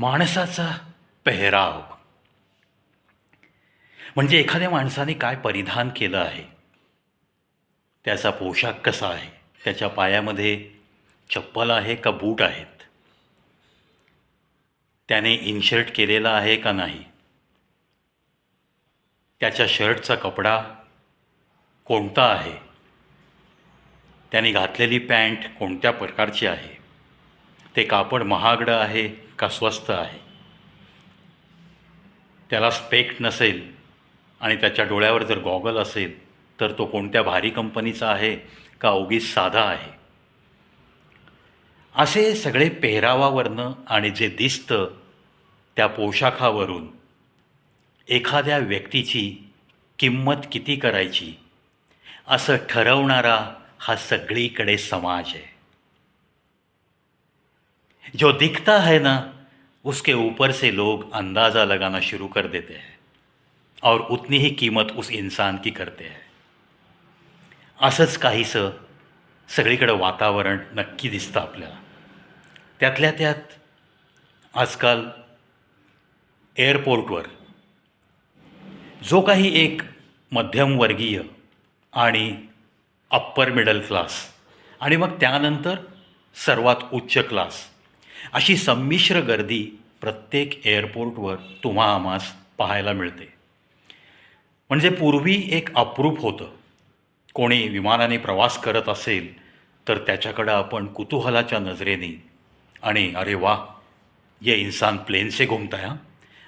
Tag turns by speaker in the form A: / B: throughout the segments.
A: माणसाचा पेहराव. म्हणजे एखाद्या माणसाने काय परिधान केलं आहे? त्याचा पोशाख कसा आहे? त्याच्या पायामध्ये चप्पल आहे का बूट आहेत? त्याने इनशर्ट केलेला आहे का नाही? त्याच्या शर्टचा कपडा कोणता आहे? त्याने घातलेली पॅन्ट कोणत्या प्रकारची आहे? ते कापड महागडं आहे का स्वस्त आहे? त्याला स्पेक्ट नसेल आणि त्याच्या डोळ्यावर जर गॉगल असेल तर तो कोणत्या भारी कंपनीचा आहे का उगीच साधा आहे? असे सगळे पेहरावावरनं आणि जे दिसतं त्या पोशाखावरून एखाद्या व्यक्तीची किंमत किती करायची असं ठरवणारा हा सगळीकडे समाज आहे. जो दिखता है ना उसके ऊपर से लोग अंदाज़ा लगाना शुरू कर देते हैं और उतनी ही कीमत उस इंसान की करते हैं। असंच काहीसं सगळीकडं वातावरण नक्की दिसतं आपल्याला। त्यातल्या त्यात आजकाल एअरपोर्टवर जो काही एक मध्यमवर्गीय आणि अप्पर मिडल क्लास आणि मग त्यानंतर सर्वात उच्च क्लास अशी संमिश्र गर्दी प्रत्येक एअरपोर्टवर तुम्हा आम्हास पाहायला मिळते. म्हणजे पूर्वी एक अप्रूप होतं. कोणी विमानाने प्रवास करत असेल तर त्याच्याकडं आपण कुतूहलाच्या नजरेने आणि अरे वा ये इन्सान प्लेनसे घुमताय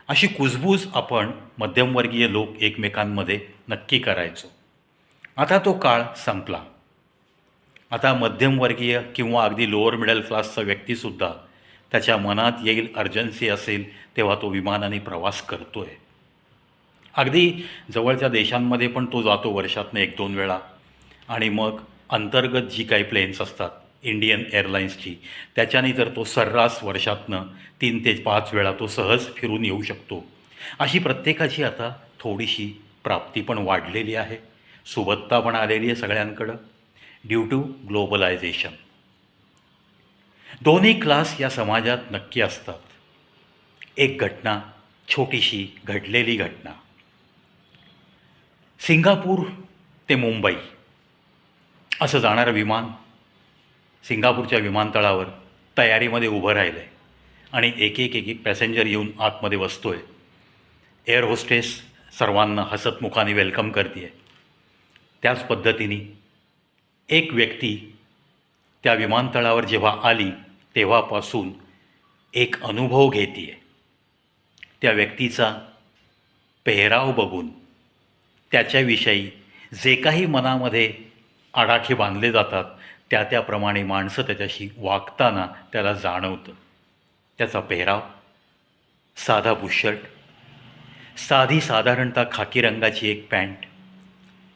A: अशी कुजबूज आपण मध्यमवर्गीय लोक एकमेकांमध्ये नक्की करायचो. आता तो काळ संपला. आता मध्यमवर्गीय किंवा अगदी लोअर मिडल क्लासचा व्यक्तीसुद्धा त्याच्या मनात येईल अर्जन्सी असेल तेव्हा तो विमानाने प्रवास करतो आहे अगदी जवळच्या देशांमध्ये पण तो जातो वर्षातनं एक दोन वेळा. आणि मग अंतर्गत जी काही प्लेन्स असतात इंडियन एअरलाईन्सची त्याच्याने तर तो सर्रास वर्षातनं तीन ते पाच वेळा तो सहज फिरून येऊ शकतो. अशी प्रत्येकाची आता थोडीशी प्राप्ती पण वाढलेली आहे. सुबत्ता पण आलेली आहे सगळ्यांकडं. ड्यू टू ग्लोबलायझेशन दोन्ही क्लास या समाजात नक्की असतात. एक घटना छोटीशी घडलेली घटना. सिंगापूर ते मुंबई असं जाणारं विमान सिंगापूरच्या विमानतळावर तयारीमध्ये उभं राहिलं आहे आणि एक एक एक एक पॅसेंजर येऊन आतमध्ये बसतो आहे एअर होस्टेस सर्वांना हसतमुखाने वेलकम करते आहे त्याच पद्धतीने एक व्यक्ती त्या विमानतळावर जेव्हा आली तेव्हापासून एक अनुभव घेते आहे त्या व्यक्तीचा पेहराव बघून त्याच्याविषयी जे काही मनामध्ये आडाखे बांधले जातात त्या त्याप्रमाणे माणसं त्याच्याशी वागताना त्याला जाणवतं. त्याचा पेहराव साधा बुशर्ट साधी साधारणतः खाकी रंगाची एक पॅन्ट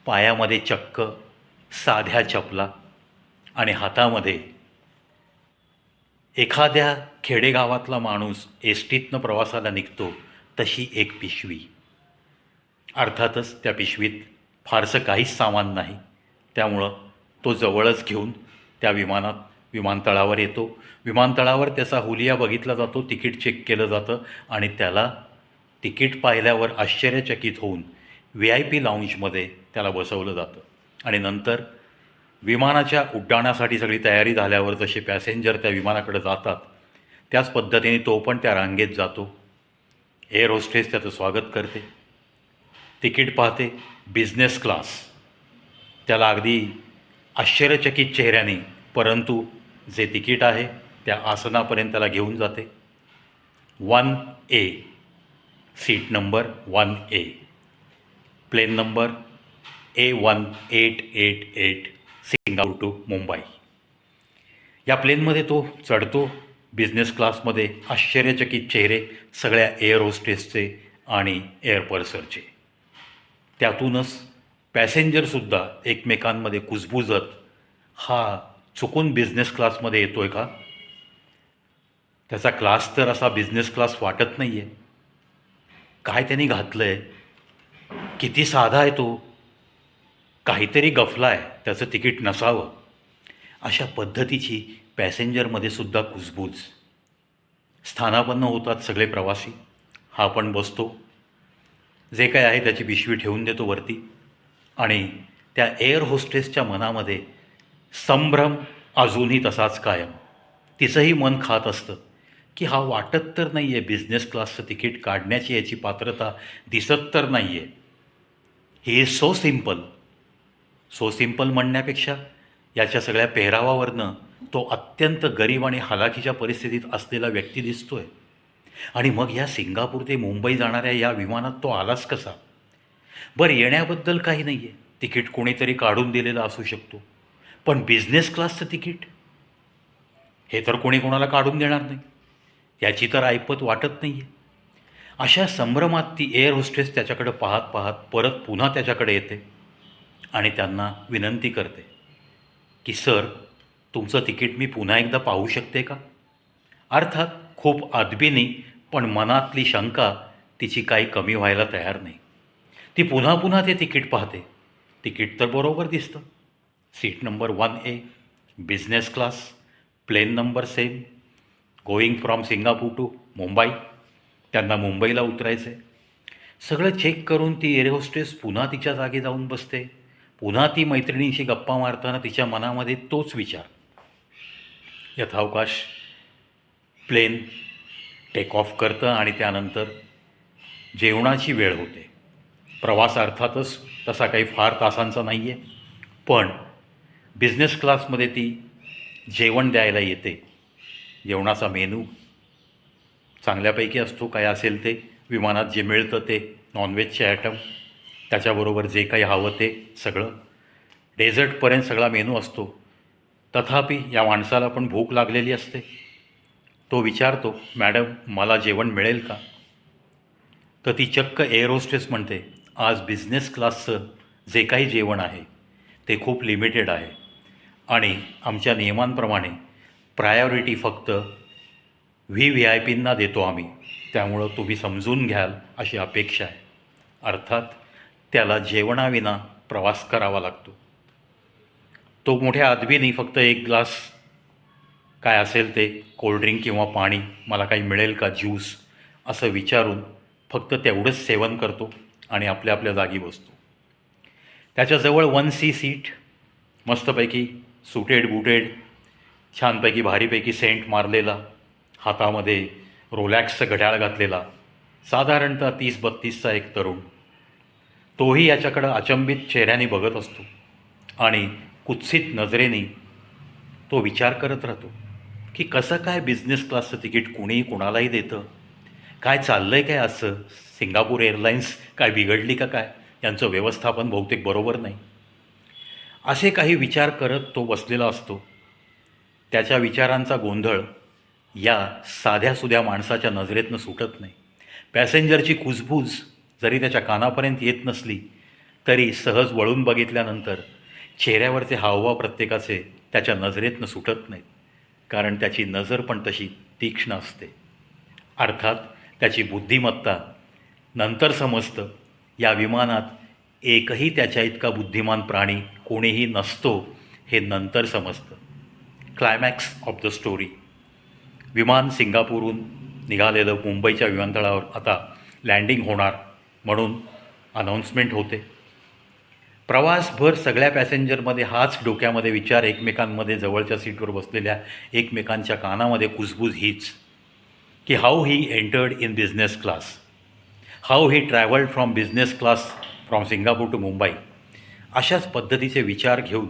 A: पायामध्ये चक्क साध्या चपला आणि हातामध्ये एखाद्या खेडेगावातला माणूस एस टीतनं प्रवासाला निघतो तशी एक पिशवी. अर्थातच त्या पिशवीत फारसं काहीच सामान नाही. त्यामुळं तो जवळच घेऊन त्या विमानात विमानतळावर येतो. विमानतळावर त्याचा हुलिया बघितला जातो तिकीट चेक केलं जातं आणि त्याला तिकीट पाहिल्यावर आश्चर्यचकित होऊन व्ही आय पी लाऊंजमध्ये त्याला बसवलं जातं. आणि नंतर विमानाच्या उड्डाणासाठी सगळी तयारी झाल्यावर जसे पॅसेंजर त्या विमानाकडे जातात त्याच पद्धतीने तो पण त्या रांगेत जातो. एअर होस्टेस त्याचं स्वागत करते. तिकीट पाहते. Business class. त्याला अगदी आश्चर्यचकित चेहऱ्याने परंतु जे तिकीट आहे त्या आसनापर्यंत त्याला घेऊन जाते. One A. Seat number one A. Plane number A one eight eight eight. Singapore to Mumbai. या प्लेनमध्ये तो चढतो बिझनेस क्लासमध्ये आश्चर्यचकित चेहरे सगळ्या एअर होस्टेसचे आणि एअर पर्सरचे त्यातूनच पॅसेंजरसुद्धा एकमेकांमध्ये कुजबुजत हा चुकून बिझनेस क्लासमध्ये येतो आहे का? त्याचा क्लास तर असा बिझनेस क्लास वाटत नाही आहे काय त्यांनी घातलं आहे किती साधा आहे तो? काहीतरी गफला आहे त्याचं तिकीट नसावं. अशा पद्धतीची पॅसेंजरमध्ये सुद्धा कुजबूज. स्थानापन्न होतात सगळे प्रवासी. हा पण बसतो. जे काय आहे त्याची पिशवी ठेवून देतो वरती. आणि त्या एअर होस्टेसच्या मनामध्ये संभ्रम अजूनही तसाच कायम. तिचंही मन खात असतं की हा वाटत तर नाही आहे बिझनेस क्लासचं तिकीट काढण्याची याची पात्रता दिसत तर नाही आहे he is so simple so simple म्हणण्यापेक्षा याच्या सगळ्या पेहरावावरनं तो अत्यंत गरीब आणि हलाखीच्या परिस्थितीत असलेला व्यक्ती दिसतोय. आणि मग या सिंगापूर ते मुंबई जाणाऱ्या या विमानात तो आलाच कसा? बरं येण्याबद्दल काही नाही आहे तिकीट कोणीतरी काढून दिलेलं असू शकतो. पण बिझनेस क्लासचं तिकीट? हे तर कोणी कोणाला काढून देणार नाही. याची तर ऐपत वाटत नाही आहे अशा संभ्रमात ती एअर होस्टेस त्याच्याकडे पाहत पाहत परत पुन्हा त्याच्याकडे येते. आणि त्यांना विनंती करते की सर तुमचं तिकीट मी पुन्हा एकदा पाहू शकते का? अर्थात खूप अदबीनी पण मनातली शंका तिची काही कमी व्हायला तयार नाही. ती पुन्हा पुन्हा ते तिकीट पाहते. तिकीट तर बरोबर दिसतं. Seat number one A business class plane number same going from Singapore to Mumbai त्यांना मुंबईला उतरायचं आहे सगळं चेक करून ती एअर होस्टेस पुन्हा तिच्या जागी जाऊन बसते. पुन्हा ती मैत्रिणीशी गप्पा मारताना तिच्या मनामध्ये तोच विचार. यथावकाश प्लेन टेक ऑफ करतं आणि त्यानंतर जेवणाची वेळ होते. प्रवास अर्थातच तसा काही फार तासांचा नाही आहे पण बिझनेस क्लासमध्ये ती जेवण द्यायला येते. जेवणाचा मेनू चांगल्यापैकी असतो काय असेल ते विमानात जे मिळतं ते नॉनव्हेजचे आयटम त्याच्याबरोबर जे काही हवं ते सगळं. डेझर्टपर्यंत सगळा मेनू असतो. तथापि या माणसाला पण भूक लागलेली असते. तो विचारतो मॅडम मला जेवण मिळेल का? तर ती चक्क एअर होस्टेस म्हणते आज बिझनेस क्लासचं जे काही जेवण आहे ते खूप लिमिटेड आहे. आणि आमच्या नियमांप्रमाणे प्रायोरिटी फक्त व्ही व्ही आय पींना देतो आम्ही. त्यामुळं तुम्ही समजून घ्याल अशी अपेक्षा आहे. अर्थात त्याला जेवणाविना प्रवास करावा लागतो. तो मोठ्या अदबीने फक्त एक ग्लास काय असेल ते कोल्ड्रिंक किंवा पाणी मला काही मिळेल का ज्यूस असं विचारून फक्त तेवढंच सेवन करतो आणि आपल्या आपल्या जागी बसतो. त्याच्याजवळ वन सी सीट मस्तपैकी सुटेड बुटेड छानपैकी भारीपैकी सेंट मारलेला हातामध्ये रोलॅक्सचं घड्याळ घातलेला साधारणतः तीस बत्तीसचा एक तरुण. तोही याच्याकडं अचंबित चेहऱ्याने बघत असतो. आणि कुत्सित नजरेने तो विचार करत राहतो की कसं काय बिझनेस क्लासचं तिकीट कुणीही कुणालाही देतं? काय चाललं आहे काय असं? सिंगापूर एअरलाईन्स काय बिघडली का काय? यांचं व्यवस्थापन बहुतेक बरोबर नाही. असे काही विचार करत तो बसलेला असतो. त्याच्या विचारांचा गोंधळ या साध्यासुध्या माणसाच्या नजरेतनं सुटत नाही. पॅसेंजरची कुजबूज जरी त्याच्या कानापर्यंत येत नसली तरी सहज वळून बघितल्यानंतर चेहऱ्यावरचे हावभाव प्रत्येकाचे त्याच्या नजरेतनं सुटत नाहीत. कारण त्याची नजर पण तशी तीक्ष्ण असते. अर्थात त्याची बुद्धिमत्ता नंतर समजतं. या विमानात एकही त्याच्या इतका बुद्धिमान प्राणी कोणीही नसतो हे नंतर समजतं. क्लायमॅक्स ऑफ द स्टोरी विमान सिंगापूरहून निघालेलं मुंबईच्या विमानतळावर आता लँडिंग होणार. म्हणून अनाऊन्समेंट होते. प्रवासभर सगळ्या पॅसेंजरमध्ये हाच डोक्यामध्ये विचार एकमेकांमध्ये जवळच्या सीटवर बसलेल्या एकमेकांच्या कानामध्ये कुजबूज हीच. की how he entered in business class how he travelled from business class from Singapore to Mumbai अशाच पद्धतीचे विचार घेऊन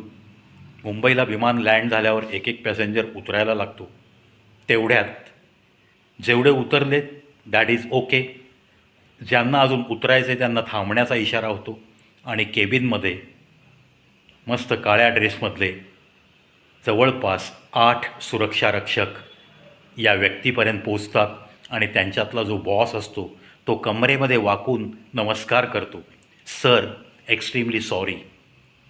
A: मुंबईला विमान लँड झाल्यावर एक एक पॅसेंजर उतरायला लागतो. तेवढ्यात जेवढे उतरले दॅट इज ओके ज्यांना अजून उतरायचे त्यांना थांबण्याचा इशारा होतो. आणि केबिनमध्ये मस्त काळ्या ड्रेसमधले जवळपास आठ सुरक्षारक्षक या व्यक्तीपर्यंत पोचतात आणि त्यांच्यातला जो बॉस असतो तो कमरेमध्ये वाकून नमस्कार करतो. Sir extremely sorry.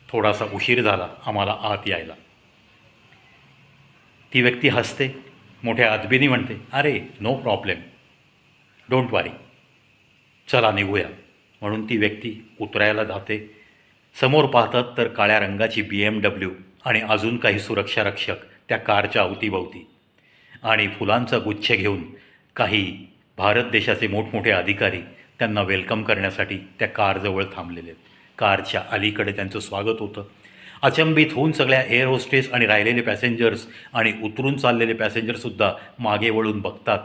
A: थोडासा उशीर झाला आम्हाला आत यायला. ती व्यक्ती हसते मोठ्या आदबीनी म्हणते अरे नो प्रॉब्लेम. डोंट वारी. चला निघूया. म्हणून ती व्यक्ती उतरायला जाते. समोर पाहतात तर काळ्या रंगाची बी एम डब्ल्यू आणि अजून काही सुरक्षारक्षक त्या कारच्या अवतीभवती. आणि फुलांचा गुच्छ घेऊन काही भारत देशाचे मोठमोठे अधिकारी त्यांना वेलकम करण्यासाठी त्या कारजवळ थांबलेले आहेत. कारच्या अलीकडे त्यांचं स्वागत होतं. अचंबित होऊन सगळ्या एअर होस्टेस आणि राहिलेले पॅसेंजर्स आणि उतरून चाललेले पॅसेंजरसुद्धा मागे वळून बघतात.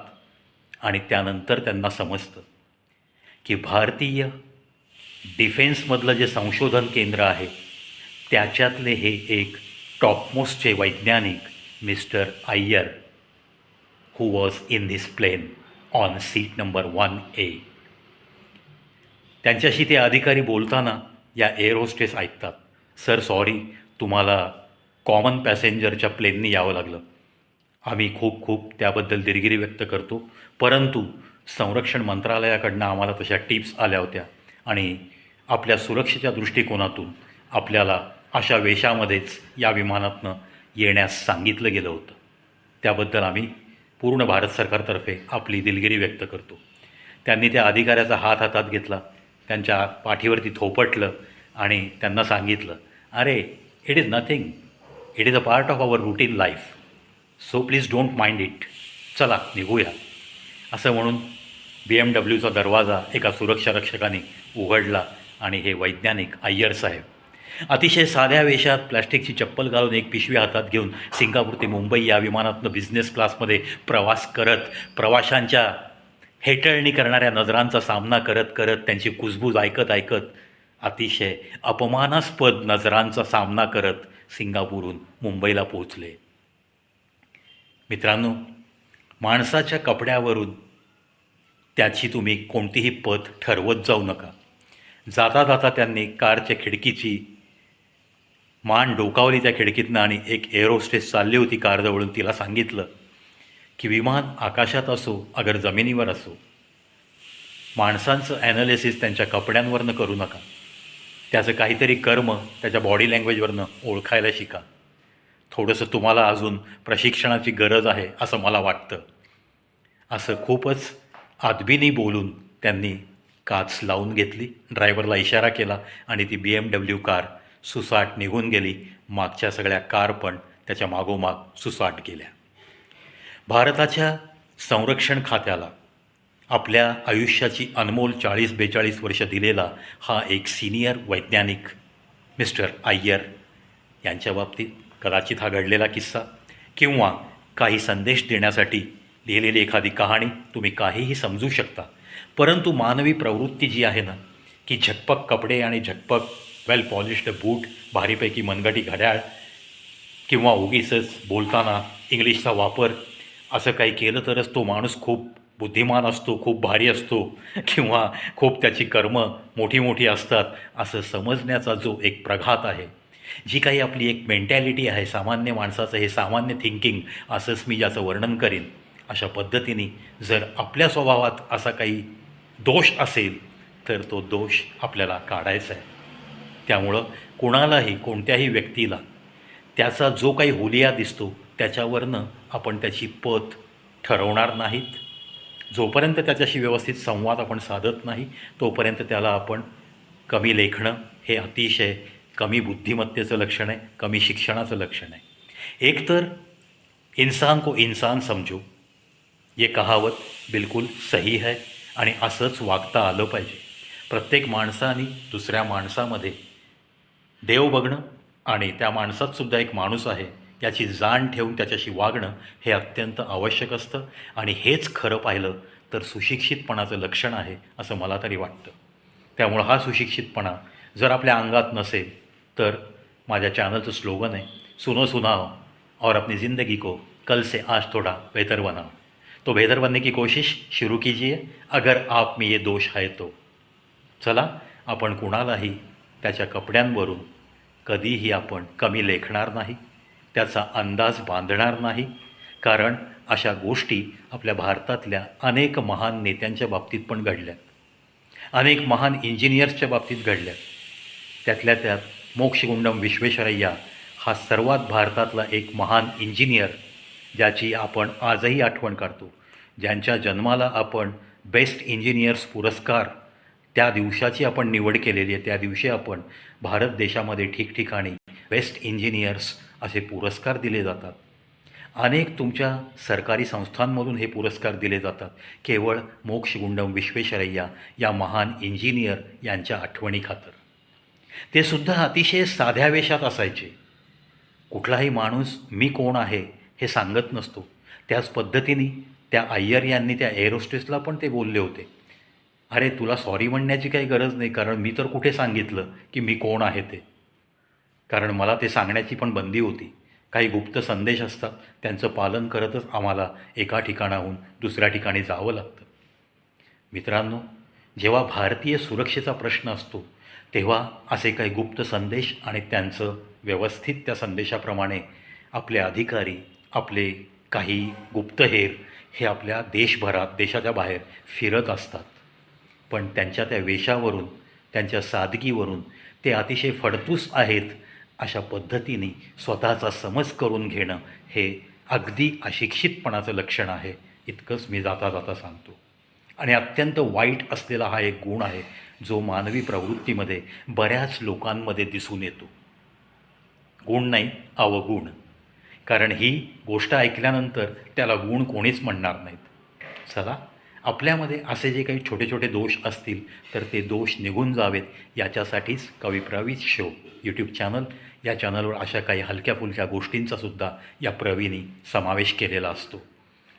A: आणि त्यानंतर त्यांना समजतं की भारतीय डिफेन्समधलं जे संशोधन केंद्र आहे त्याच्यातले हे एक टॉपमोस्टचे वैज्ञानिक mister Iyer who was in this plane on seat number one A त्यांच्याशी ते अधिकारी बोलताना या एअर होस्टेस ऐकतात. सर सॉरी तुम्हाला कॉमन पॅसेंजरच्या प्लेननी यावं लागलं. आम्ही खूप खूप त्याबद्दल दिलगिरी व्यक्त करतो. परंतु संरक्षण मंत्रालयाकडनं आम्हाला तशा टिप्स आल्या होत्या. आणि आपल्या सुरक्षेच्या दृष्टिकोनातून आपल्याला अशा वेशामध्येच या विमानातनं येण्यास सांगितलं गेलं होतं. त्याबद्दल आम्ही पूर्ण भारत सरकारतर्फे आपली दिलगिरी व्यक्त करतो. त्यांनी त्या अधिकाऱ्याचा हात हातात घेतला त्यांच्या पाठीवरती थोपटलं आणि त्यांना सांगितलं अरे it is nothing it is a part of our routine life so please don't mind it चला निघूया. असं म्हणून बी एम डब्ल्यूचा दरवाजा एका सुरक्षा रक्षकाने उघडला आणि हे वैज्ञानिक अय्यर साहेब. अतिशय साध्या वेशात प्लॅस्टिकची चप्पल घालून एक पिशवी हातात घेऊन सिंगापूर ते मुंबई या विमानातनं बिझनेस क्लासमध्ये प्रवास करत प्रवाशांच्या हेटळणी करणाऱ्या नजरांचा सामना करत करत त्यांची कुजबूज ऐकत ऐकत अतिशय अपमानास्पद नजरांचा सामना करत सिंगापूरहून मुंबईला पोहोचले. मित्रांनो माणसाच्या कपड्यावरून त्याची तुम्ही कोणतीही पत ठरवत जाऊ नका. जाता जाता त्यांनी कारच्या खिडकीची मान डोकावली त्या खिडकीतनं आणि एक एअरोस्टेस चालली होती कारजवळून तिला सांगितलं की विमान आकाशात असो अगर जमिनीवर असो माणसांचं ॲनालिसिस त्यांच्या कपड्यांवरनं करू नका. त्याचं काहीतरी कर्म त्याच्या बॉडी लँग्वेजवरनं ओळखायला शिका. थोडंसं तुम्हाला अजून प्रशिक्षणाची गरज आहे असं मला वाटतं. असं खूपच आदबीनी बोलून त्यांनी काच लावून घेतली. ड्रायव्हरला इशारा केला आणि ती बी एम डब्ल्यू कार सुसाट निघून गेली. मागच्या सगळ्या कार पण त्याच्या मागोमाग सुसाट गेल्या. भारताच्या संरक्षण खात्याला आपल्या आयुष्याची अनमोल चाळीस बेचाळीस वर्ष दिलेला हा एक सिनियर वैज्ञानिक मिस्टर अय्यर यांच्या बाबतीत कदाचित हा घडलेला किस्सा किंवा काही संदेश देण्यासाठी लिहिलेली एखादी कहाणी तुम्ही काहीही समजू शकता. परंतु मानवी प्रवृत्ती जी आहे ना की झकपक कपडे आणि झकपक वेल पॉलिश्ड बूट भारीपैकी मनगटी घड्याळ किंवा उगीचच बोलताना इंग्लिशचा वापर असं काही केलं तरच तो माणूस खूप बुद्धिमान असतो खूप भारी असतो किंवा खूप त्याची कर्म मोठी मोठी असतात असं समजण्याचा जो एक प्रघात आहे. जी काही आपली एक मेंटॅलिटी आहे सामान्य माणसाचं हे सामान्य थिंकिंग असंच मी ज्याचं वर्णन करीन. अशा पद्धतीने जर आपल्या स्वभावात असा काही दोष असेल तर तो दोष आपल्याला काढायचा आहे. त्यामुळं कुणालाही कोणत्याही व्यक्तीला त्याचा जो काही हुलिया दिसतो त्याच्यावरनं आपण त्याची पत ठरवणार नाहीत. जोपर्यंत त्याच्याशी व्यवस्थित संवाद आपण साधत नाही तोपर्यंत त्याला आपण कमी लेखणं हे अतिशय कमी बुद्धिमत्तेचं लक्षण आहे कमी शिक्षणाचं लक्षण आहे. एकतर इंसान को इंसान समजो. ये कहावत बिलकुल सही है आणि असंच वागता आलं पाहिजे. प्रत्येक माणसाने दुसऱ्या माणसामध्ये देव बघणं आणि त्या माणसातसुद्धा एक माणूस आहे याची जाण ठेवून त्याच्याशी वागणं हे अत्यंत आवश्यक असतं आणि हेच खरं पाहिलं तर सुशिक्षितपणाचं लक्षण आहे असं मला तरी वाटतं. त्यामुळं हा सुशिक्षितपणा जर आपल्या अंगात नसेल तर माझ्या चॅनलचं स्लोगन आहे सुनो सुनाओ और अपनी ज़िंदगी को कल से आज थोड़ा बेहतर बनाओ. तो बेहतर बनने की कोशिश शुरू कीजिए। अगर आप में ये दोष आहे तो। चला आपण कुणालाही त्याच्या कपड्यांवरून कधीही आपण कमी लेखणार नाही त्याचा अंदाज बांधणार नाही कारण अशा गोष्टी आपल्या भारतातल्या अनेक महान नेत्यांच्या बाबतीत पण घडल्यात अनेक महान इंजिनियर्सच्या बाबतीत घडल्यात त्यातल्या त्यात मोक्षगुंडम विश्वेश्वरय्या हा सर्वात भारतातला एक महान इंजिनियर ज्याची आपण आजही आठवण काढतो ज्यांच्या जन्माला आपण बेस्ट इंजिनियर्स पुरस्कार त्या दिवसाची आपण निवड केलेली आहे. त्या दिवशी आपण भारत देशामध्ये ठिकठिकाणी बेस्ट इंजिनियर्स असे पुरस्कार दिले जातात. अनेक तुमच्या सरकारी संस्थांमधून हे पुरस्कार दिले जातात. केवळ मोक्षगुंडम विश्वेश्वरय्या या महान इंजिनियर यांच्या आठवणी खातर ते सुद्धा अतिशय साध्या वेशात असायचे. कुठलाही माणूस मी कोण आहे? हे सांगत नसतो. त्याच पद्धतीने त्या अय्यर यांनी त्या एअरोस्टेसला पण ते बोलले होते. अरे तुला सॉरी म्हणण्याची काही गरज नाही कारण मी तर कुठे सांगितलं की मी कोण आहे ते? कारण मला ते सांगण्याची पण बंदी होती. काही गुप्त संदेश असतात त्यांचं पालन करतच आम्हाला एका ठिकाणाहून दुसऱ्या ठिकाणी जावं लागतं. मित्रांनो जेव्हा भारतीय सुरक्षेचा प्रश्न असतो तेव्हा असे काही गुप्त संदेश आणि त्यांचं व्यवस्थित त्या संदेशाप्रमाणे आपले अधिकारी आपले काही गुप्तहेर हे आपल्या देशभरात देशाच्या बाहेर फिरत असतात. पण त्यांच्या त्या वेशावरून त्यांच्या सादगीवरून ते अतिशय फडतूस आहेत अशा पद्धतीने स्वतःचा समज करून घेणं हे अगदी अशिक्षितपणाचं लक्षण आहे इतकंच मी जाता जाता सांगतो. आणि अत्यंत वाईट असलेला हा एक गुण आहे जो मानवी प्रवृत्तीमध्ये बऱ्याच लोकांमध्ये दिसून येतो. गुण नाही अवगुण. कारण ही गोष्ट ऐकल्यानंतर त्याला गुण कोणीच म्हणणार नाहीत. चला आपल्यामध्ये असे जे काही छोटे छोटे दोष असतील तर ते दोष निघून जावेत याच्यासाठीच कवी प्रवीज शो यूट्यूब चॅनल या चॅनलवर अशा काही हलक्या फुलक्या गोष्टींचासुद्धा या प्रवीणी समावेश केलेला असतो.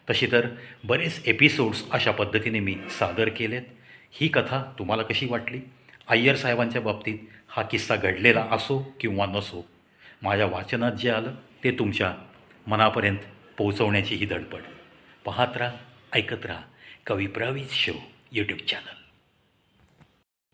A: तशी तर बरेच एपिसोड्स अशा पद्धतीने मी सादर केलेत. ही कथा तुम्हाला कशी वाटली? अय्यर साहेबांच्या बाबतीत हा किस्सा घडलेला असो किंवा नसो माझ्या वाचनात जे आलं ते तुमच्या मनापर्यंत पोहोचवण्याची ही धडपड. पाहत राहा ऐकत राहा. कवी प्रवीज शो यूट्यूब चॅनल